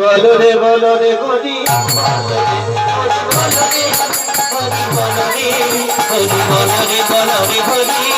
বলো রে বলো রে হরি হরি বলো রে হরি বলো রে বলো রে হরি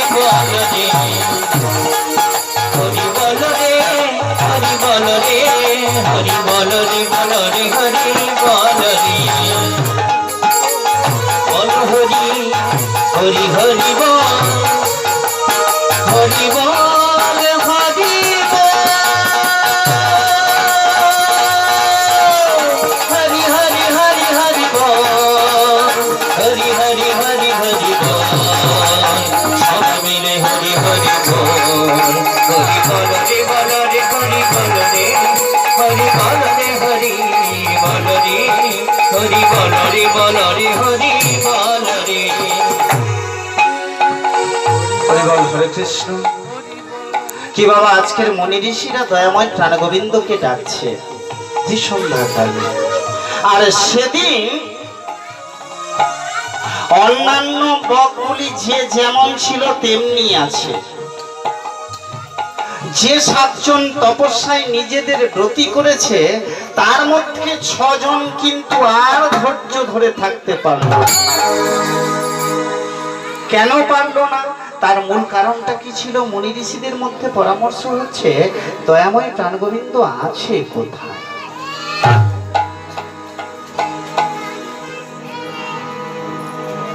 কৃষ্ণ। কি বাবা, আজকের মনি ঋষিরা দয়াময় প্রাণ গোবিন্দকে ডাকছে। সন্ধ্যাকালে আর সেদিন অন্যান্য বকগুলি যে যেমন ছিল, তেমনি আছে। যে সাতজন তপস্যায় নিজেদের ব্রতী করেছে, তার মধ্যে ছজন কিন্তু আর ধৈর্য ধরে থাকতে পারল। কেন পারল না? তার মূল কারণটা কি ছিল? মুনি ঋষিদের মধ্যে পরামর্শ হচ্ছে, দয়াময় প্রাণগোবিন্দ আছে কোথায়?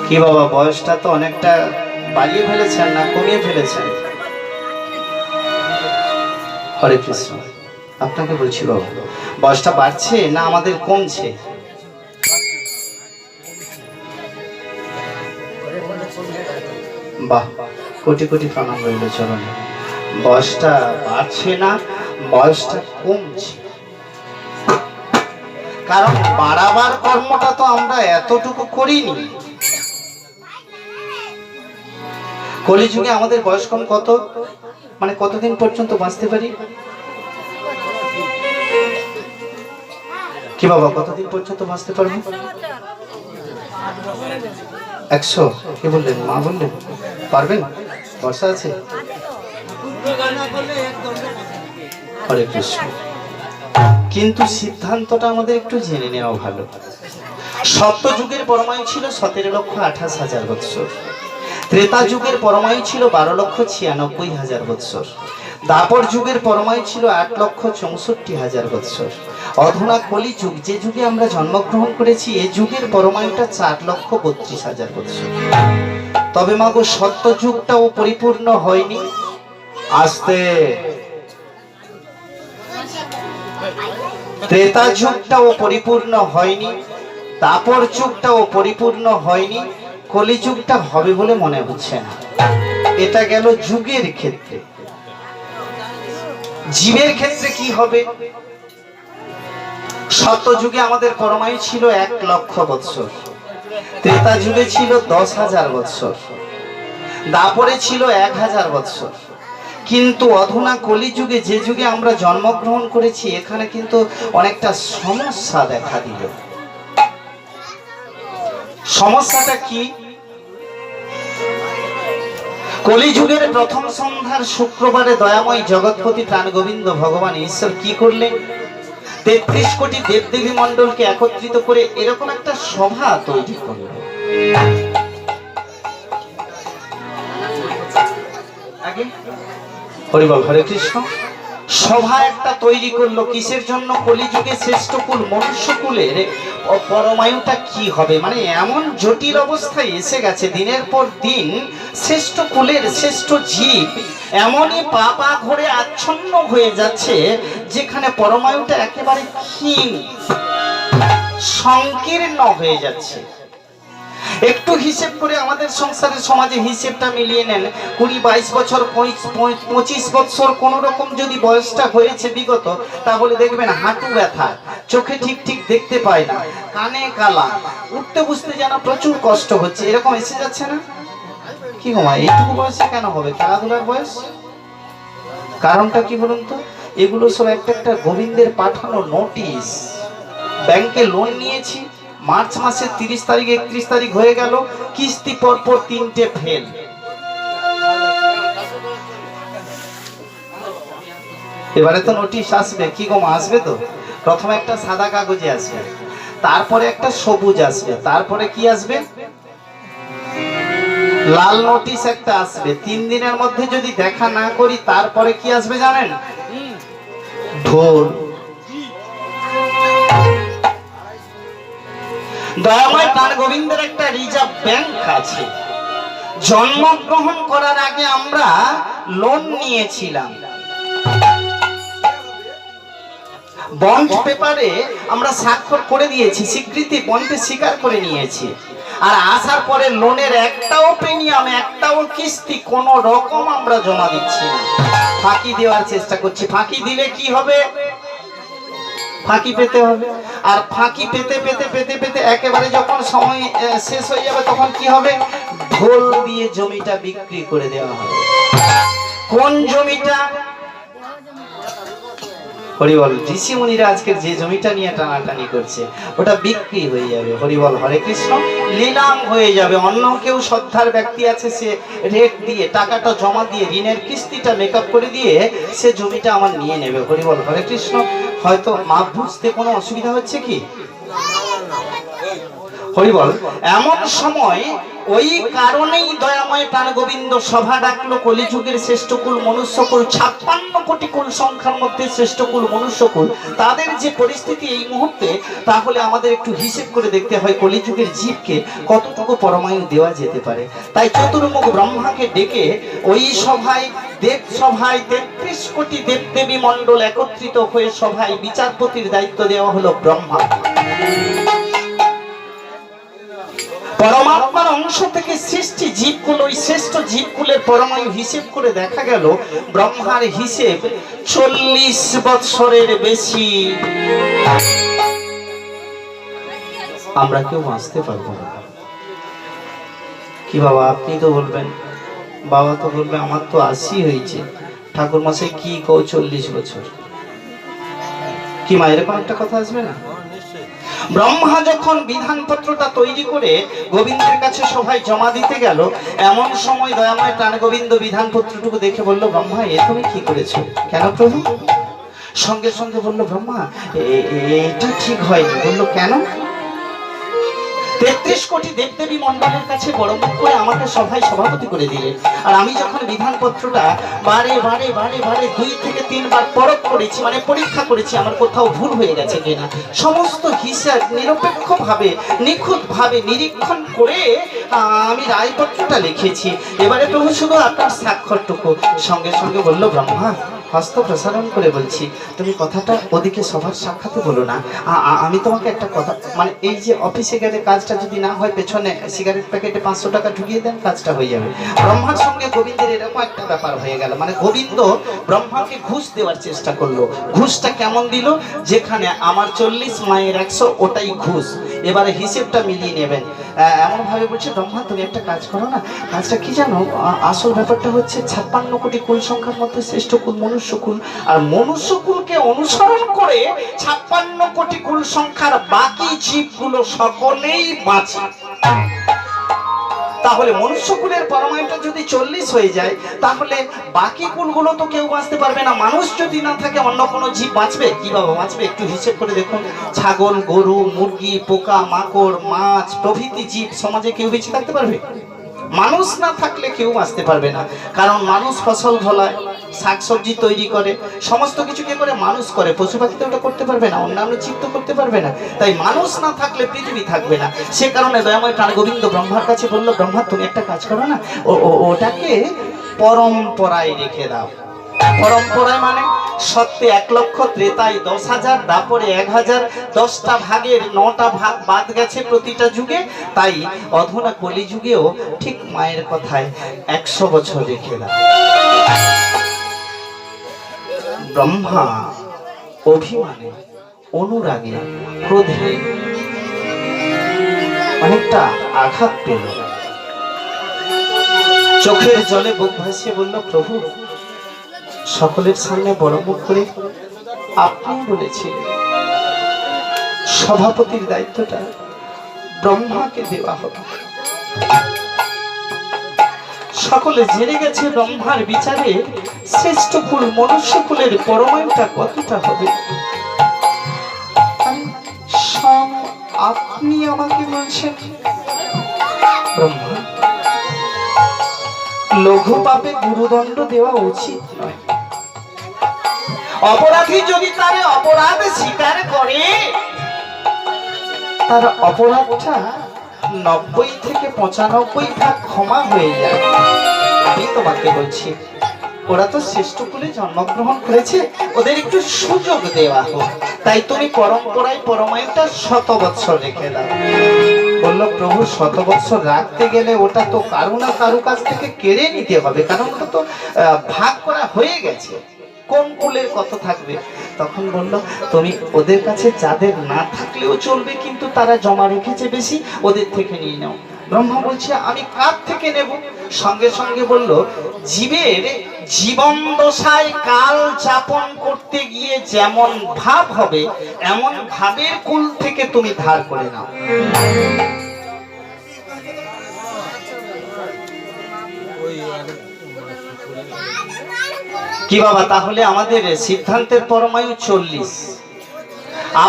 কি বাবা, বয়সটা তো অনেকটা বাড়িয়ে ফেলেছেন না কমিয়ে ফেলেছেন? হরে কৃষ্ণ। আপনাকে বলছি বাবা, বয়সটা বাড়ছে না আমাদের কমছে? বাহ। কোটি কোটি প্রণাম রইল চরণে। বয়সটা বাড়ছে না, বয়সটা কমছে। কারণ বাড়াবার কর্মটা তো আমরা এতটুকু করিনি। কলিযুগে আমাদের বয়স কম কত? মানে কতদিন পর্যন্ত বাঁচতে পারি? কি বাবা, কতদিন পর্যন্ত বাঁচতে পারব? একশো? কি বললেন? মা বললেন, পারবেন? বর্ষা আছে? হরে কৃষ্ণ। কিন্তু সিদ্ধান্তটা আমাদের একটু জেনে নেওয়া ভালো। সত্য যুগের পরমায়ু ছিল সতেরো লক্ষ আঠাশ হাজার বৎসর। ত্রেতা যুগের পরমায়ু ছিল বারো লক্ষ ছিয়ানব্বই হাজার বৎসর। দাপর যুগের পরমায়ু ছিল আট লক্ষ চৌষট্টি হাজার বৎসর। অধুনা কলি যুগ, যে যুগে আমরা জন্মগ্রহণ করেছি, এ যুগের পরমায়ুটা চার লক্ষ বত্রিশ হাজার বৎসর। তবে মাগো সত্য যুগটাও পরিপূর্ণ হয়নি। আস্তে। ত্রেতা যুগটাও পরিপূর্ণ হয়নি তাপর যুগটাও পরিপূর্ণ হয়নি, কলিযুগটা হবে বলে মনে হচ্ছে না। এটা গেল যুগের ক্ষেত্রে। জীবের ক্ষেত্রে কি হবে? সত্য যুগে আমাদের পরমায়ু ছিল এক লক্ষ বৎসর। ত্রেতা যুগে ছিল দশ হাজার বৎসর, দাপরে ছিল এক হাজার বৎসর। কিন্তু অধুনা কলিযুগে যে যুগে আমরা জন্মগ্রহণ করেছি, এখানে কিন্তু অনেকটা সমস্যা দেখা দিল। সমস্যাটা কি? কলিযুগের প্রথম সন্ধ্যার শুক্রবারে দয়াময় জগৎপতি প্রাণ গোবিন্দ ভগবান ঈশ্বর কি করলেন? তেত্রিশ কোটি দেবদেবী মণ্ডলকে একত্রিত করে এরকম একটা সভা তৈরি করল। হরিবল হরে কৃষ্ণ। সভা একটা তৈরি করল। কিসের জন্য? কলিযুগে শ্রেষ্ঠ কুল, মনুষ্য কুলের পরমায়ুটা কি হবে? মানে এমন জটিল অবস্থায় এসে গেছে, দিনের পর দিন শ্রেষ্ঠ কুলের শ্রেষ্ঠ জীব এমনই পাপা ঘরে আচ্ছন্ন হয়ে যাচ্ছে, যেখানে পরমায়ুটা একেবারে ক্ষীণ, সংকীর্ণ হয়ে যাচ্ছে। একটু হিসেব করে আমাদের সংসারের সমাজে হিসেবটা মিলিয়ে নেন। কুড়ি, বাইশ বছর পঁচিশ বছর কোন রকম যদি বয়সটা হয়েছে বিগত, তাহলে দেখবেন হাঁটু ব্যথা, চোখে ঠিক ঠিক দেখতে পায় না, কানে কালা, উঠতে বুঝতে যেন প্রচুর কষ্ট হচ্ছে। এরকম এসে যাচ্ছে না? কি মা, এইটুকু বয়সে কেন হবে? খেলাধুলার বয়স? কারণটা কি বলুন তো? এগুলো সব একটা একটা গোবিন্দের পাঠানো নোটিশ ব্যাংকে লোন নিয়েছি মার্চ মাসের তিরিশ তারিখ একত্রিশ তারিখ হয়ে গেল। কিস্তি পর পর তিনটে ফেল। এবারে তো নোটিশ আসবে। কি গো আসবে তো? প্রথমে একটা সাদা কাগজে আসবে। তারপরে একটা সবুজ আসবে। তারপরে কি আসবে? লাল নোটিশ একটা আসবে। তিন দিনের মধ্যে যদি দেখা না করি তারপরে কি আসবে জানেন? ঢোল। দয়াময় প্রাণ গোবিন্দের একটা রিজার্ভ ব্যাংক আছে। জন্মগ্রহণ করার আগে আমরা লোন নিয়েছিলাম। বন্ড পেপারে আমরা স্বাক্ষর করে দিয়েছি, স্বীকৃতি বন্ডে স্বীকার করে নিয়েছি। আর আসার পরে লোনের একটাও প্রিমিয়াম, একটাও কিস্তি কোনো রকম আমরা জমা দিচ্ছি ফাঁকি দেওয়ার চেষ্টা করছি। ফাঁকি দিলে কি হবে? ফাঁকি পেতে হবে। আর ফাঁকি পেতে পেতে পেতে পেতে একেবারে যখন সময় শেষ হয়ে যাবে, তখন কি হবে? ঢোল দিয়ে জমিটা বিক্রি করে দেওয়া হবে। কোন জমিটা হরিবল ঋষি মুনিরা আজকের যে জমিটা নিয়ে টানাটানি করছে, ওটা বিক্রি হয়ে যাবে। হরিবল, হরে কৃষ্ণ নিলাম হয়ে যাবে। অন্য কেউ শ্রদ্ধার ব্যক্তি আছে, সে রেট দিয়ে, টাকাটা জমা দিয়ে, ঋণের কিস্তিটা মেকআপ করে দিয়ে সে জমিটা আমার নিয়ে নেবে। হরিবল, হরে কৃষ্ণ, হয়তো মাপ বুঝতে কোনো অসুবিধা হচ্ছে কি? হরিবল, এমন সময় ওই কারণেই দয়াময় প্রাণ গোবিন্দ সভা ডাকলো, কলিযুগের শ্রেষ্ঠকুল মনুষ্যকুল ছাপ্পান্ন কোটি কুল সংখ্যার মধ্যে শ্রেষ্ঠকুল মনুষ্যকুল তাদের যে পরিস্থিতি এই মুহূর্তে, তাহলে আমাদের একটু হিসেব করে দেখতে হয় কলিযুগের জীবকে কতটুকু পরমায়ু দেওয়া যেতে পারে। তাই চতুর্মুখ ব্রহ্মাকে ডেকে ওই সভায়, দেব সভায় তেত্রিশ কোটি দেবদেবী মণ্ডল একত্রিত হয়ে সভায় বিচারপতির দায়িত্ব দেওয়া হলো ব্রহ্মা। পরমাত্মার অংশ থেকে সৃষ্টি জীবকুল, ওই শ্রেষ্ঠ জীবকুলের পরমায়ু হিসেব করে দেখা গেল, ব্রহ্মার হিসেব চল্লিশ বৎসরের বেশি। আমরা কেউ বাঁচতে পারব না। কি বাবা, আপনি তো বলবেন, বাবা তো বলবে, আমার তো আশি হয়েছে। ঠাকুর মাসে কি কও চল্লিশ বছর? কি মা, এরকম একটা কথা আসবে না? ব্রহ্মা যখন বিধানপত্রটা তৈরি করে গোবিন্দের কাছে সবাই জমা দিতে গেল, এমন সময় দয়াময় প্রাণ গোবিন্দ বিধানপত্রটুকু দেখে বলল, ব্রহ্মা, এ তুমি কি করেছ? কেন প্রভু? সঙ্গে সঙ্গে বলল, ব্রহ্মা এটা ঠিক হয়নি। বলল, কেন? তেত্রিশ কোটি দেবদেবী মন্ডলের কাছে বড় মুখ করে আমাকে সভায় সভাপতি করে দিলেন। আর আমি যখন বিধানপত্রটা বারে বারে বারে বারে দুই থেকে তিনবার পরখ করেছি মানে পরীক্ষা করেছি, আমার কোথাও ভুল হয়ে গেছে কিনা, সমস্ত হিসাব নিরপেক্ষভাবে, নিখুঁতভাবে নিরীক্ষণ করে আমি রায়পত্রটা লিখেছি। এবারে প্রভু শুধু আপনার স্বাক্ষরটুকু। সঙ্গে সঙ্গে বলল, ব্রহ্মা হস্ত প্রসারণ করে বলছি, তুমি কথাটা ওদিকে সবার সাক্ষাতে বলো না। আমি তোমাকে একটা কথা মানে এই যে অফিসে গেলে কাজটা যদি না হয়, পেছনে সিগারেট প্যাকেটে পাঁচশো টাকা ঢুকিয়ে দেন, কাজটা হয়ে যাবে। ব্রহ্মার সঙ্গে গোবিন্দের এরকম একটা ব্যাপার হয়ে গেল। মানে গোবিন্দ ব্রহ্মাকে ঘুষ দেওয়ার চেষ্টা করল। ঘুষটা কেমন দিল? যেখানে আমার চল্লিশ মায়ের একশো ওটাই ঘুষ। এবারে হিসেবটা মিলিয়ে নেবেন। এমন ভাবে বলছে, ব্রহ্মা, তুমি একটা কাজ করো না। কাজটা কি জানো? আসল ব্যাপারটা হচ্ছে ছাপ্পান্ন কোটি কুল সংখ্যার মধ্যে শ্রেষ্ঠ কুল মনুষ্য কুল। আর মনুষ্য কুলকে অনুসরণ করে ছাপ্পান্ন কোটি কুল সংখ্যার বাকি জীবগুলো সকলেই বাঁচে। তাহলে মনুষ্য কুলের পরমায়ুটা যদি চল্লিশ হয়ে যায়, তাহলে বাকি কুলগুলো তো কেউ বাঁচতে পারবে না। মানুষ যদি না থাকে, অন্য কোনো জীব বাঁচবে? কীভাবে বাঁচবে? একটু হিসেব করে দেখুন। ছাগল, গরু, মুরগি, পোকা, মাকড়, মাছ, প্রভৃতি জীব সমাজে কেউ বেঁচে থাকতে পারবে? মানুষ না থাকলে কেউ বাঁচতে পারবে না। কারণ মানুষ ফসল ফলায় শাকসবজি তৈরি করে, সমস্ত কিছু কে করে মানুষ করে। পশু পাখি তো ওটা করতে পারবে না, অন্যান্য জীব তো করতে পারবে না। তাই মানুষ না থাকলে পৃথিবী থাকবে না। সে কারণে দয়াময় প্রাণ গোবিন্দ ব্রহ্মার কাছে বলল, ব্রহ্মা, তুমি একটা কাজ করো না ওটাকে পরম্পরায় রেখে দাও। পরম্পরায় মানে সত্যি এক লক্ষ ত্রেতায় দশ হাজার, তারপরে এক হাজার, দশটা ভাগের নটা ভাগ বাদ গেছে প্রতিটা যুগে। তাই অধুনা কলি যুগেও ঠিক মায়ের কথায় একশো বছর রেখে দাও। ব্রহ্মা। অভিমানে, অনুরাগে, ক্রোধে অনেকটা আঘাত পেল। চোখের জলে বুক ভাসিয়ে বলল, প্রভু, সকলের সামনে বড় মুখ করে আপনি বলেছিলেন, সভাপতির দায়িত্বটা ব্রহ্মাকে দেওয়া হবে। সকলে জেনে গেছে ব্রহ্মার বিচারে শ্রেষ্ঠ কুল মনুষ্য কুলের পরমায়ুটা কতটা হবে। আপনি আমাকে বলছেন? ব্রহ্মা লঘু পাপে গুরুদণ্ড দেওয়া উচিত নয়। অপরাধী যদি তার অপরাধ স্বীকার করে তার অপরাধটা নব্বই থেকে পঁচানব্বই ভাগ ক্ষমা হয়ে যায়। আমি তোমাকে বলছি, ওরা তো শ্রেষ্ঠ কুলে জন্মগ্রহণ করেছে, ওদের একটু সুযোগ দেওয়া হোক। তাই তুমি পরম্পরায় পরমায়ুটা শত বৎসর রেখে দাও। বলল, প্রভু, শত বৎসর রাখতে গেলে ওটা তো কারও না কারও কাছ থেকে কেড়ে নিতে হবে। কারণ ওটা তো ভাগ করা হয়ে গেছে। কোন কুলের কত থাকবে? তখন বলল, তুমি ওদের কাছে যাদের না থাকলেও চলবে, কিন্তু তারা জমা রেখেছে বেশি, ওদের থেকে নিয়ে নাও। ব্রহ্মা বলছে, আমি কার থেকে নেব? সঙ্গে সঙ্গে বলল, জীবের জীবন দশায় কাল যাপন করতে গিয়ে যেমন ভাব হবে, এমন ভাবের কুল থেকে তুমি ধার করে নাও। কি বাবা, তাহলে আমাদের সিদ্ধান্তের পরমায়ু চল্লিশ।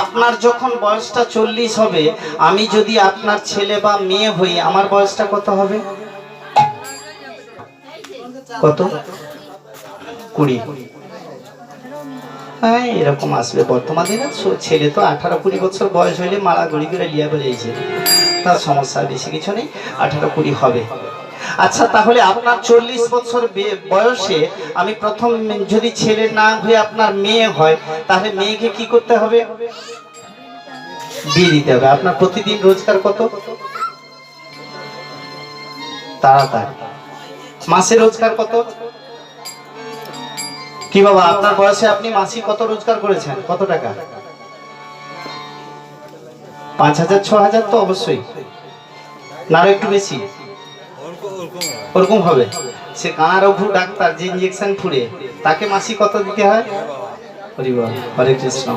আপনার যখন বয়সটা চল্লিশ হবে, আমি যদি আপনার ছেলে বা মেয়ে হই, আমার বয়সটা কত হবে? কত? কুড়ি। হ্যাঁ এরকম আসবে। বর্তমান দিনে ছেলে তো আঠারো কুড়ি বছর বয়স হইলে মারা গড়ি করে লিয়া বেরিয়েছে তার সমস্যা বেশি কিছু নেই, আঠারো কুড়ি হবে। আচ্ছা তাহলে আপনার চল্লিশ বছর বয়সে আমি প্রথম যদি ছেলে না হয়ে আপনার মেয়ে হয়, তাহলে মেয়েকে কি করতে হবে? বিয়ে দিতে হবে। আপনার প্রতিদিন রোজগার কত? তাড়াতাড়ি। মাসে রোজগার কত? কি বাবা, আপনার বয়সে আপনি মাসিক কত রোজগার করেছেন? কত টাকা? পাঁচ হাজার, ছ হাজার তো অবশ্যই। না একটু বেশি। ওরকম হবে। সে কাঁড়ভু ডাক্তার যে ইঞ্জেকশন ফুড়ে, তাকে মাসি কত দিতে হয়? হরে কৃষ্ণ।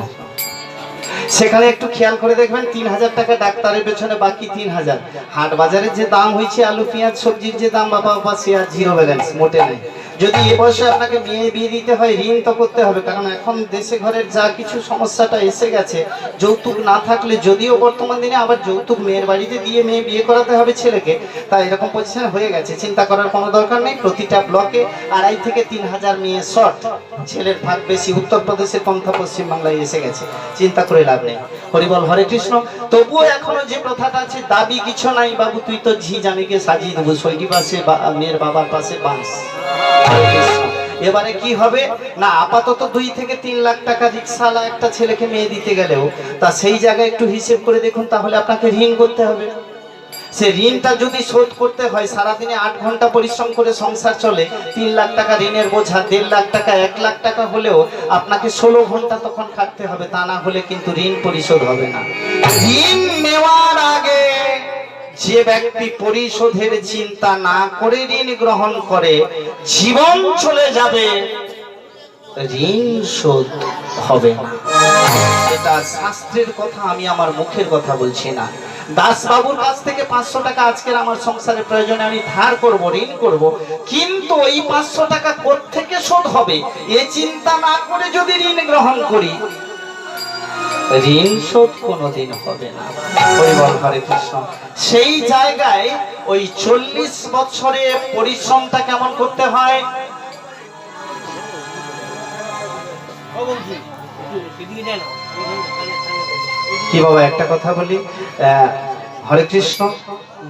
সেখানে একটু খেয়াল করে দেখবেন, তিন হাজার টাকা ডাক্তারের পেছনে বাকি তিন হাজার। হাট বাজারের যে দাম হয়েছে আলু, পেঁয়াজ, সবজির যে দাম, বাবা বাবা, সে আর জিরো ব্যালেন্স মোটে নেই। যদি এ বয়সে আপনাকে মেয়ে বিয়ে দিতে হয়, ঋণ তো করতে হবে। কারণ এখন দেশে ঘরের যা কিছু সমস্যাটা এসে গেছে, যৌতুক না থাকলে যদিও বর্তমান দিনে আবার যৌতুক মেয়ের বাড়িতে দিয়ে মেয়ে বিয়ে করাতে হবে ছেলেকে, তা এরকম পজিশন হয়ে গেছে। চিন্তা করার কোনো দরকার নেই। প্রতিটা ব্লকে আড়াই থেকে তিন হাজার মেয়ে শর্ট ছেলের ভাগ বেশি। উত্তরপ্রদেশের পন্থা পশ্চিমবাংলায় এসে গেছে। চিন্তা করে লাভ নেই। হরিবল হরে কৃষ্ণ। তবুও এখনও যে প্রথাটা আছে, দাবি কিছু নাই। বাবু, তুই তো ঝি জানিকে সাজিয়ে দেবো। সৈটি পাশে বা- মেয়ের বাবার পাশে বাঁশ। এবারে কি হবে? না আপাতত দুই থেকে তিন লাখ টাকা রিক্সাওয়ালা একটা ছেলেকে মেয়ে দিতে গেলেও তা সেই জায়গায় একটু হিসেব করে দেখুন তাহলে আপনাকে ঋণ করতে হবে। সে ঋণটা যদি শোধ করতে হয় সারাদিনে আট ঘণ্টা পরিশ্রম করে সংসার চলে তিন লাখ টাকা ঋণের বোঝা দেড় লাখ টাকা এক লাখ টাকা হলেও আপনাকে ষোলো ঘণ্টা তখন খাটতে হবে তা না হলে কিন্তু ঋণ পরিশোধ হবে না। ঋণ নেওয়ার আগে যে ব্যক্তি পরিশোধের চিন্তা না করে ঋণ গ্রহণ করে, জীবন চলে যাবে, ঋণ শোধ হবে না। এটা শাস্ত্রের কথা, আমি আমার মুখের কথা বলছি না। দাস বাবুর কাছ থেকে পাঁচশো টাকা আজকের আমার সংসারের প্রয়োজনে আমি ধার করব, ঋণ করব, কিন্তু ওই পাঁচশো টাকা থেকে শোধ হবে? এ চিন্তা না করে যদি ঋণ গ্রহণ করি ঋণ শোধ কোনোদিন হবে না। পরিবল হরে কৃষ্ণ। সেই জায়গায় ওই চল্লিশ বছরে পরিশ্রমটা কেমন করতে হয়? কি বাবা একটা কথা বলি? আহ, হরে কৃষ্ণ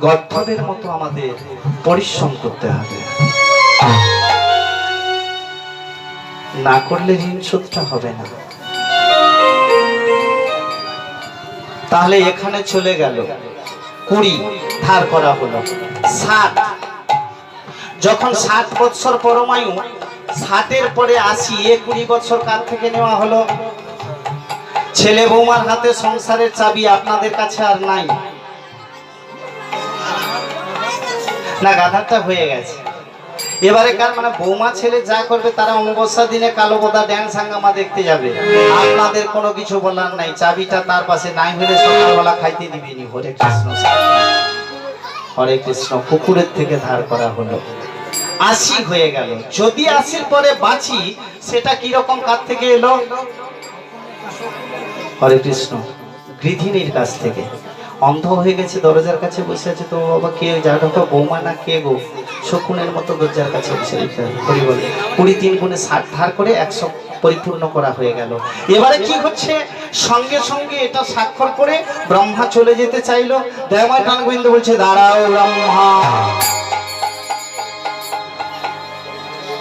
গর্ধদের মতো আমাদের পরিশ্রম করতে হবে। না করলে ঋণ শোধটা হবে না। তাহলে এখানে চলে গেল। কুড়ি, ধার করা হলো। ষাট যখন ষাট বৎসর পরমায়ু ষাটের পরে আসি এ কুড়ি বছর কার থেকে নেওয়া হলো? ছেলে বৌমার হাতে সংসারের চাবি আপনাদের কাছে আর নাই। না, গাধারটা হয়ে গেছে। এবারে কার মানে বৌমা ছেলে যা করবে তারা অমাবস্যা দিনে কালো বোদা ড্যান্স হাঙ্গামা দেখতে যাবে। আপনাদের কোনো কিছু বলার নাই, চাবিটা তার পাশে নাই হলে সকালবেলা খাইতে দিবিনি হরে কৃষ্ণ হরে কৃষ্ণ কুকুরের থেকে ধার করা হলো। আশি হয়ে গেল। যদি আশির পরে বাঁচি, সেটা কীরকম কার থেকে এলো? হরে কৃষ্ণ গৃধিনীর কাছ থেকে। অন্ধ হয়ে গেছে, দরজার কাছে বসে আছে, তো বাবা কে? যা ঢোকা বৌমা না কে গো? শকুনের মতো দরজার কাছে বসে হরি কুড়ি তিন গুণে ষাট ধার করে একশো পরিপূর্ণ করা হয়ে গেল। এবারে কি হচ্ছে? সঙ্গে সঙ্গে এটা স্বাক্ষর করে ব্রহ্মা চলে যেতে চাইলো। দয়াময় টানগোবিন্দ বলছে, দাঁড়াও ব্রহ্মা।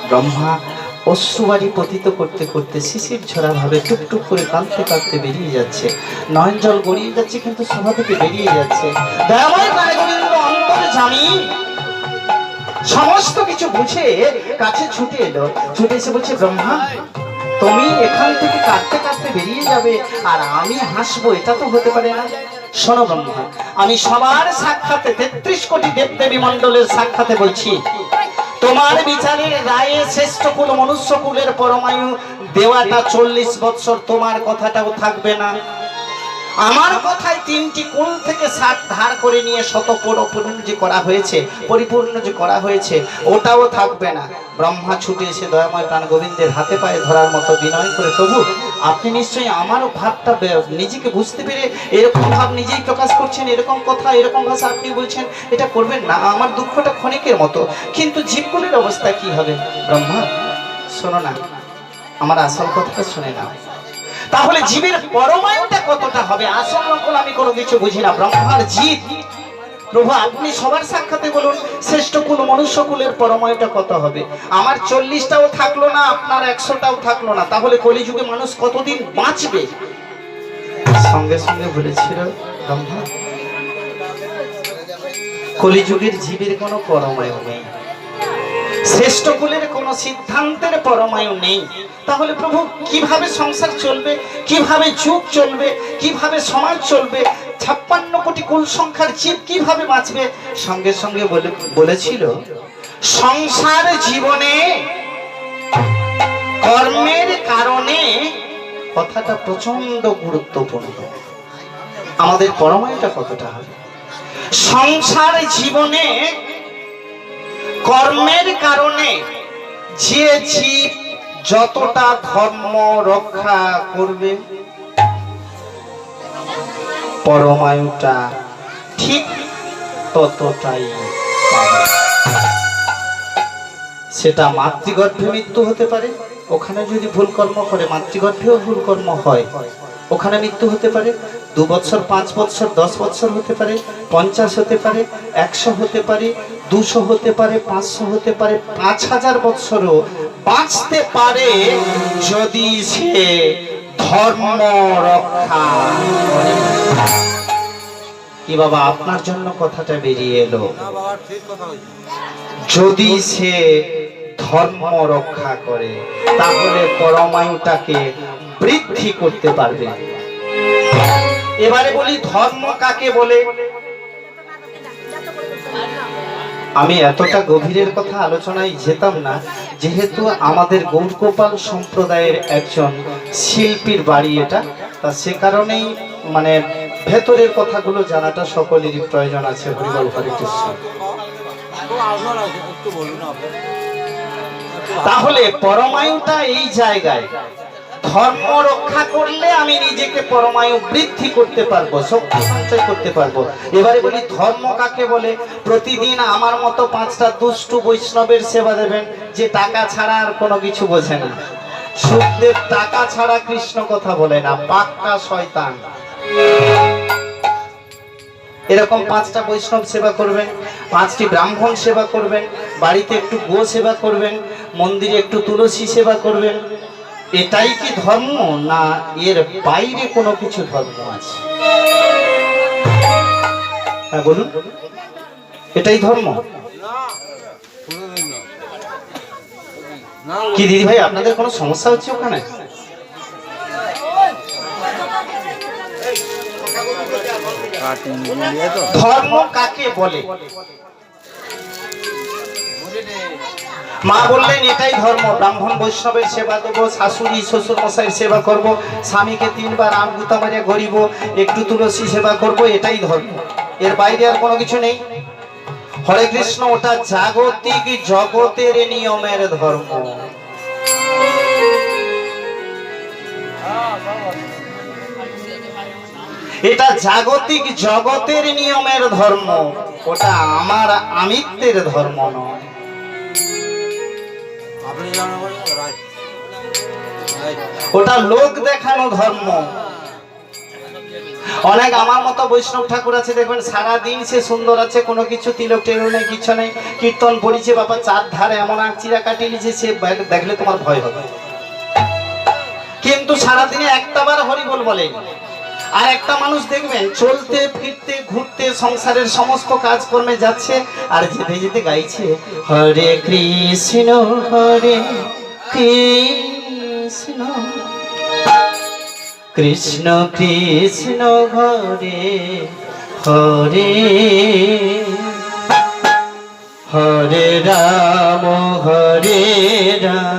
ব্রহ্মা অশ্রুবাড়ি পতিত করতে করতে শিশির ঝরা ভাবে টুকটুক করে কাঁদতে কাঁদতে বেরিয়ে যাচ্ছে। নয়ন জল গড়িয়ে যাচ্ছে, কিন্তু সভা থেকে বেরিয়ে যাচ্ছে। দয়াময় প্রাণগোবিন্দ, অন্তরে জামি সমস্ত কিছু বুঝে কাছে ছুটে এলো। ছুটে এসে বলছে, ব্রহ্মা, তুমি এখান থেকে কাঁদতে কাঁদতে বেরিয়ে যাবে আর আমি হাসবো, এটা তো হতে পারে না। শোনো ব্রহ্মা, আমি সবার সাক্ষাতে তেত্রিশ কোটি দেবদেবী মণ্ডলের সাক্ষাতে বলছি, তোমার বিচারের রায়ে শ্রেষ্ঠ কুল মনুষ্য কুলের পরমায়ু দেওয়াটা চল্লিশ বৎসর তোমার কথাটাও থাকবে না। আমার কথায় তিনটি কুল থেকে ষাট ধার করে নিয়ে শত পরিপূর্ণ যে করা হয়েছে, পরিপূর্ণ যে করা হয়েছে, ওটাও থাকবে না। ব্রহ্মা ছুটে এসে দয়াময় প্রাণ গোবিন্দের হাতে পায়ে ধরার মতো বিনয় করে তবু আপনি নিশ্চয়ই আমারও ভাবটা নিজেকে বুঝতে পেরে এরকম ভাব নিজেই প্রকাশ করছেন, এরকম কথা, এরকম ভাষা আপনি বলছেন, এটা করবেন না, আমার দুঃখটা ক্ষণিকের মতো। কিন্তু জীবগুলির অবস্থা কি হবে? ব্রহ্মা, শোনো না, আমার আসল কথাটা শুনে নাও। তাহলে জীবের পরমায়ুটা কতটা হবে? আসল নকল আমি কোনো কিছু বুঝি না। ব্রহ্মার জীব। প্রভু, আপনি সবার সাক্ষাতে বলুন, শ্রেষ্ঠ কুল মনুষ্য কুলের পরমায়ুটা কত হবে? আমার চল্লিশটাও থাকল না, আপনার একশোটাও থাকল না। তাহলে কলিযুগে মানুষ কতদিন বাঁচবে? সঙ্গে সঙ্গে বলেছিল, ব্রহ্মা, কলিযুগের জীবের কোনো পরমায়ু নেই। শ্রেষ্ঠ কুলের কোনো সিদ্ধান্তের পরমায়ু নেই। তাহলে প্রভু, কীভাবে সংসার চলবে? কীভাবে যুগ চলবে? কীভাবে সমাজ চলবে? ছাপ্পান্ন কোটি কুল সংখ্যার জীব কীভাবে বাঁচবে? সঙ্গে সঙ্গে বলে বলেছিল, সংসার জীবনে, কর্মের কারণে কথাটা প্রচণ্ড গুরুত্বপূর্ণ। আমাদের পরমায়ুটা কতটা হবে? সংসার জীবনে কর্মের কারণে যে জীব যতটা ধর্ম রক্ষা করবে। পরমায়ুটা ঠিক ততটাই সেটা মাতৃগর্ভে মৃত্যু হতে পারে, ওখানে যদি ভুল কর্ম করে, মাতৃগর্ভেও ভুল কর্ম হয়, ওখানে মৃত্যু হতে পারে, দু বছর, পাঁচ বছর, দশ বছর হতে পারে, পঞ্চাশ হতে পারে, একশো হতে পারে দুশো হতে পারে, পাঁচশো হতে পারে, পাঁচ হাজার বছরও বাঁচতে পারে যদি সে ধর্ম রক্ষা কি বাবা, আপনার জন্য কথাটা বেরিয়ে এলো। যদি সে ধর্ম রক্ষা করে, তাহলে পরমায়ুটাকে বৃদ্ধি করতে পারবে। এবারে বলি, ধর্ম কাকে বলে? আমি এতটা গভীরের কথা আলোচনায় যেতাম না, যেহেতু আমাদের গৌরগোপাল সম্প্রদায়ের একজন শিল্পীর বাড়ি এটা, তা সে কারণেই মানে ভেতরের কথাগুলো জানাটা সকলেরই প্রয়োজন আছে, হরিবল হরে কৃষ্ণ তাহলে পরমায়ুটা এই জায়গায়। ধর্ম রক্ষা করলে আমি নিজেকে পরমায়ু বৃদ্ধি করতে পারব শক্তি সঞ্চয় করতে পারব। এবারে বলি, ধর্ম কাকে বলে? প্রতিদিন আমার মতো পাঁচটা দুষ্টু বৈষ্ণবের সেবা দেবেন যে টাকা ছাড়া আর কোনো কিছু বোঝে না। সুখদেব টাকা ছাড়া কৃষ্ণ কথা বলে না, পাক্কা শয়তান। এরকম পাঁচটা বৈষ্ণব সেবা করবেন, পাঁচটি ব্রাহ্মণ সেবা করবেন, বাড়িতে একটু গো সেবা করবেন, মন্দিরে একটু তুলসী সেবা করবেন। এটাই কি ধর্ম না এর বাইরে কোনো কিছু ধর্ম আছে? হ্যাঁ বলুন। এটাই ধর্ম। কি দিদি ভাই, আপনাদের কোনো সমস্যা হচ্ছে ওখানে? ধর্ম কাকে বলে? মা বললেন, এটাই ধর্ম। ব্রাহ্মণ বৈষ্ণবের সেবা দেবো, শাশুড়ি শ্বশুর মশাইয়ের সেবা করব, স্বামীকে তিনবার আম গুতা মারিয়া গড়িব, একটু তুলসী সেবা করব, এটাই ধর্ম। এর বাইরে আর কোনো কিছু নেই। হরে কৃষ্ণ, ওটা জাগতিক জগতের নিয়মের ধর্ম। এটা জাগতিক জগতের নিয়মের ধর্ম। ওটা আমার আমিত্বের ধর্ম নয়। ওটা লোক দেখানো ধর্ম। অনেক আমার মতো বৈষ্ণব ঠাকুর আছে, দেখবেন সারা দিন সে সুন্দর আছে, কোনো কিছু তিলক টেলক নেই, কিছু নেই। কীর্তন পড়িছে, বাবা চার ধারে এমন আঁক চিরা কাটিয়ে নিয়েছে, সে দেখলে তোমার ভয় হবে। কিন্তু সারাদিনে একটা বার হরিবল বলে। আর একটা মানুষ দেখবেন চলতে, ফিরতে, ঘুরতে, সংসারের সমস্ত কাজকর্মে যাচ্ছে, আর যেতে যেতে গাইছে, হরে কৃষ্ণ হরে কৃষ্ণ। কৃষ্ণ কৃষ্ণ, হরে হরে হরে রাম হরে রাম।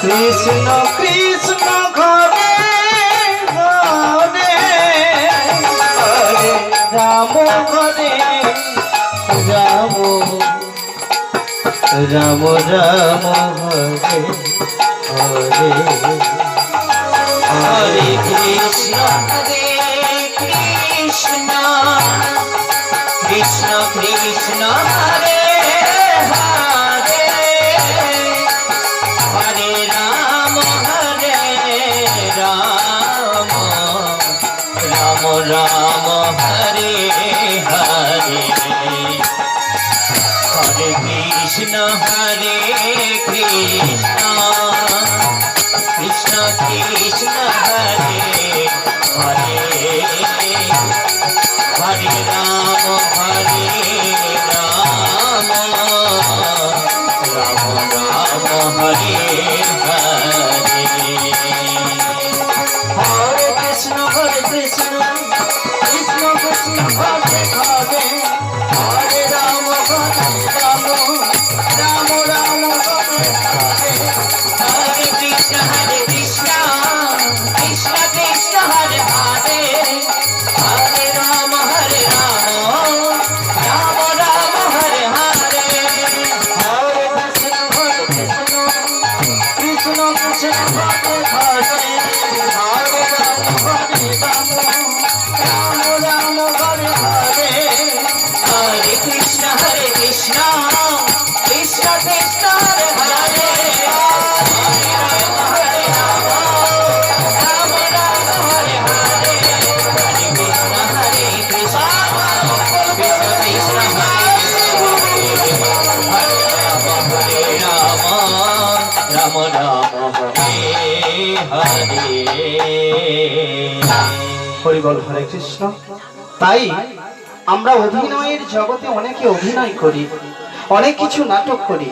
কৃষ্ণ কৃষ্ণ হরে হরে রাম হরে রাম রাম রাম হরে হরে। হরে কৃষ্ণ হরে Thank you. হরিবল হরে কৃষ্ণ। তাই আমরা অভিনয়ের জগতে অনেকে অভিনয় করি অনেক কিছু নাটক করি।